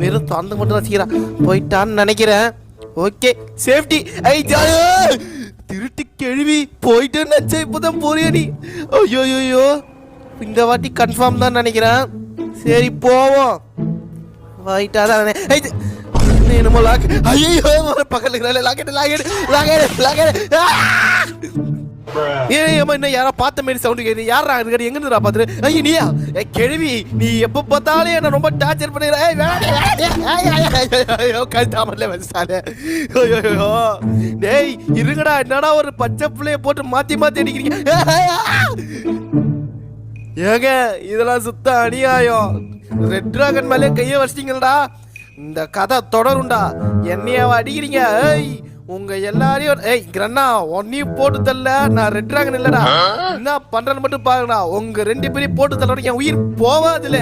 வெறும் தந்து மட்டும் தான் சீக்கிரம் போயிட்டான்னு நினைக்கிறேன். ஓகே சேஃப்டி ஐ ஜாயோ! திருட்டு கேள்வி. போயிட்டேன்னு நினச்சா இப்போதான் போறியா நீ ஐயோ ஐயோ இந்த வாட்டி கன்ஃபார்ம் தான் நினைக்கிறேன். சரி போவோம். போயிட்டா தான் என்னமோ லாக் ஐயோ பக்கத்துல லாக்கெட் லாக்கெட் லாக்கெட் லாக்கெட் ஏய் அம்மா என்ன யாரா பார்த்த மாதிரி சவுண்ட் கேக்குது யாரா இருக்கடி எங்க இருந்துடா பாத்துரு ஐயோ நீயா ஏ கிழவி நீ எப்ப பார்த்தாலும் என்ன ரொம்ப டார்ச்சர் பண்ணிடுற ஏய் வேணாம், வேணாம், ஏய், ஏய், ஏய், ஐயோ கழுத்தாமல வச்சாலே ஐயோ டேய் இருங்கடா என்னடா ஒரு பச்சை புள்ளைய போட்டு மாத்தி மாத்தி அடிக்கிறீங்க ஏங்க இதெல்லாம் சுத்த அநியாயம் ரெட் டிராகன் மேலே கையை வச்சிட்டீங்களடா இந்த கதை தொடரும்டா என்னையாவ அடிக்கிறீங்க ஏய் உங்க எல்லாரையும் ஏய் கிரண்ணா ஒன்னையும் போட்டு தரல நான் ரெட் டிராகன் இல்லடா என்ன பண்றேன்னு மட்டும் பாருங்கடா. உங்க ரெண்டு பேரையும் போட்டு தரல என் உயிர் போவாதுல